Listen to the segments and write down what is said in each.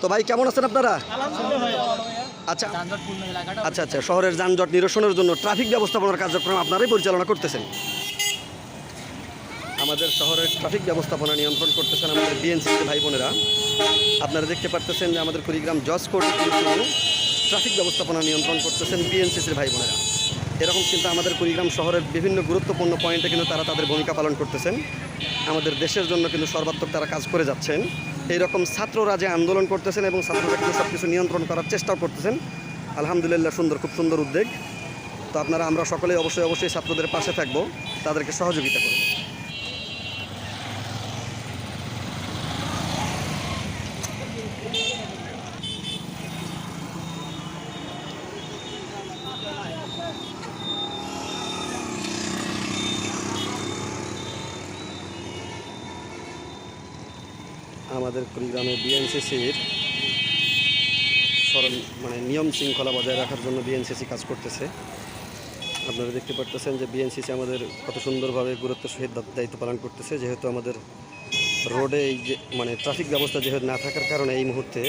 তো ভাই কেমন আছেন আপনারা? আচ্ছা। আচ্ছা আচ্ছা শহরের যানজট নিরসনের জন্য ট্রাফিক ব্যবস্থাপনার কার্যক্রম আপনারাই পরিচালনা করতেছেন। আমাদের শহরের ট্রাফিক ব্যবস্থাপনা নিয়ন্ত্রণ করতেছেন আমাদের বিএনসি ভাই বোনেরা। আপনারা দেখতে পারতেছেন যে আমাদের কুড়িগ্রাম জজ কোর্টে কিন্তু ট্রাফিক ব্যবস্থাপনা নিয়ন্ত্রণ করতেছেন বিএনসিসির ভাই বোনেরা। এরকম কিন্তু আমাদের কুড়িগ্রাম শহরের বিভিন্ন গুরুত্বপূর্ণ পয়েন্টে কিন্তু তারা তাদের ভূমিকা পালন করতেছেন। আমাদের দেশের জন্য কিন্তু সর্বাত্মক তারা কাজ করে যাচ্ছেন। এইরকম ছাত্ররা যে আন্দোলন করতেছেন এবং ছাত্ররা কিন্তু সব কিছু নিয়ন্ত্রণ করার চেষ্টাও করতেছেন, আলহামদুলিল্লাহ সুন্দর, খুব সুন্দর উদ্যোগ। তো আপনারা, আমরা সকলেই অবশ্যই অবশ্যই ছাত্রদের পাশে থাকব, তাদেরকে সহযোগিতা করব। আমাদের কুড়িগ্রামে বিএনসিসির সরল মানে নিয়ম শৃঙ্খলা বজায় রাখার জন্য বিএনসিসি কাজ করতেছে। আপনারা দেখতে পারতেছেন যে বিএনসিসি আমাদের কত সুন্দরভাবে গুরুত্বের সহিত দায়িত্ব পালন করতেছে। যেহেতু আমাদের রোডে এই যে মানে ট্রাফিক ব্যবস্থা যেহেতু না থাকার কারণে এই মুহূর্তে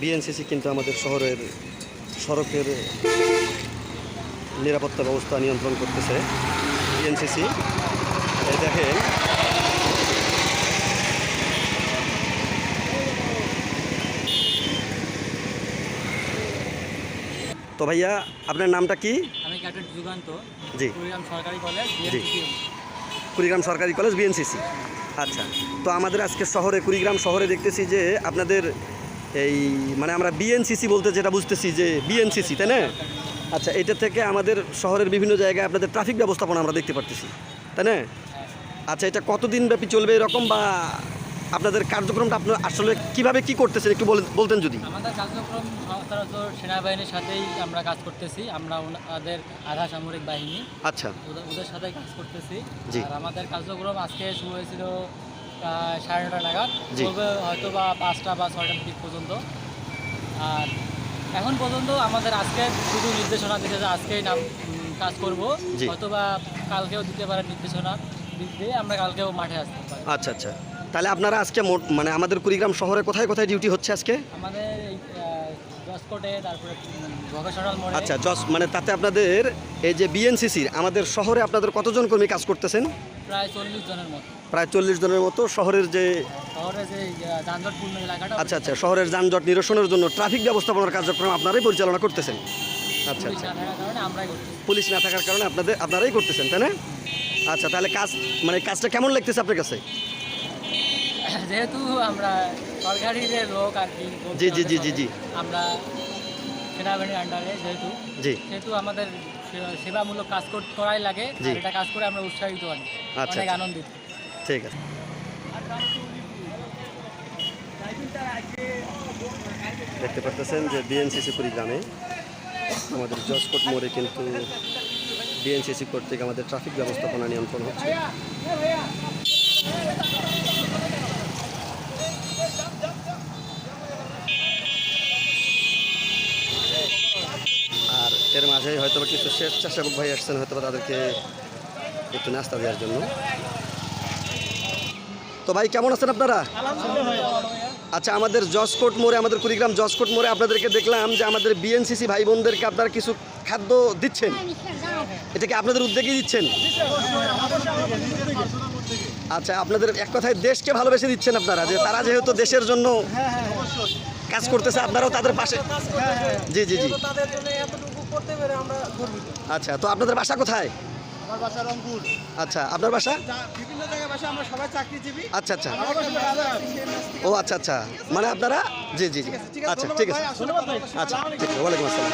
বিএনসিসি কিন্তু আমাদের শহরের সড়কের নিরাপত্তা ব্যবস্থা নিয়ন্ত্রণ করতেছে বিএনসিসি। এই দেখেন তো ভাইয়া আপনার নামটা কি? আমি ক্যাপ্টেন যুগান্ত জি। কুড়িগ্রাম সরকারি কলেজ জি। কুড়িগ্রাম সরকারি কলেজ বিএনসিসি আচ্ছা তো আমাদের আজকে শহরে কুড়িগ্রাম শহরে দেখতেছি যে আপনাদের এই মানে আমরা বিএনসিসি বলতে যেটা বুঝতেছি যে বিএনসিসি তাই না? আচ্ছা এটা থেকে আমাদের শহরের বিভিন্ন জায়গায় আপনাদের ট্রাফিক ব্যবস্থাপনা আমরা দেখতে পারতেছি তাই না? আচ্ছা এটা কতদিন ব্যাপী চলবে এরকম বা আপনাদের কার্যক্রমটা আপনার আসলে কীভাবে কি করতেছেন একটু বলতেন যদি। আমাদের কার্যক্রম সচরাচর সেনাবাহিনীর সাথেই আমরা কাজ করতেছি। আমরা ওনাদের আধা সামরিক বাহিনী। আচ্ছা। ওদের- সাথে কাজ করতেছি। আর আমাদের কার্যক্রম আজকে শুরু হয়েছিল সাড়ে নটা নাগাদ। চলবে হয়তো বা পাঁচটা বা ছয়টার দিক পর্যন্ত। আর এখন পর্যন্ত আমাদের আজকে শুধু নির্দেশনা দিতে যে আজকেই নাম কাজ করব। হয়তো বা কালকেও দিতে পারে নির্দেশনা দিয়ে আমরা কালকেও মাঠে আসতে পারি। আচ্ছা আচ্ছা। তাহলে আপনারা আজকে মোট মানে আমাদের কুড়িগ্রাম শহরে কোথায় কোথায় ডিউটি হচ্ছে আজকে? আমাদের আচ্ছা জস মানে তাতে আপনাদের এই যে বিএনসিসির আমাদের শহরে আপনাদের কতজন কর্মী কাজ করতেছেন? প্রায় চল্লিশ জনের মতো। প্রায় চল্লিশ জনের মতো শহরের যে আচ্ছা আচ্ছা শহরের যানজট নিরসনের জন্য ট্রাফিক ব্যবস্থাপনার কার্যক্রম আপনারাই পরিচালনা করতেছেন। আচ্ছা আচ্ছা। পুলিশ না থাকার কারণে আপনাদের আপনারাই করতেছেন তাই না? আচ্ছা তাহলে কাজ মানে কাজটা কেমন লাগতেছে আপনার কাছে? যেহেতু আমরা সরকারি যে লোক আর কি জি, জি, জি, জি, জি। আমরা সেনাবাহিনীর আন্ডারে যেহেতু জি সেহেতু আমাদের সেবামূলক কাজ কর- করাই লাগে। এটা কাজ করে আমরা উৎসাহিত অনেক আচ্ছা, অনেক আচ্ছা। আনন্দিত ঠিক আছে দেখতে পাচ্ছেন যে বিএনসিসি গ্রামে আমাদের জসকোট মোড়ে কিন্তু বিএনসিসি কর্তৃক আমাদের ট্রাফিক ব্যবস্থাপনা নিয়ন্ত্রণ হচ্ছে মাঝেই হয়তো বা কিছু স্বেচ্ছাসেবক ভাই আসছেন হয়তো তাদেরকে একটু নাস্তা দেওয়ার জন্য। তো ভাই, কেমন আছেন আপনারা? আচ্ছা আমাদের জসকোট মোড়ে, আমাদের কুড়িগ্রাম জসকোট মোড়ে আপনাদেরকে দেখলাম যে আমাদের বিএনসিসি ভাই বোনদেরকে আপনারা কিছু খাদ্য দিচ্ছেন। এটা কি আপনাদের উদ্যোগেই দিচ্ছেন? আচ্ছা আপনাদের এক কথায় দেশকে ভালোবেসে দিচ্ছেন আপনারা, যে তারা যেহেতু দেশের জন্য কাজ করতেছে আপনারাও তাদের পাশে। জি জি জি। আচ্ছা তো আপনাদের বাসা কোথায়? আমার বাসা রংপুর। আচ্ছা আপনার বাসা? বিভিন্ন জায়গায় বাসা আমরা সবাই চাকরিজীবী। আচ্ছা আচ্ছা। ও আচ্ছা আচ্ছা। মানে আপনারা? জি জি জি। আচ্ছা ঠিক আছে। আচ্ছা ঠিক আছে। ওয়ালাইকুম আসসালাম।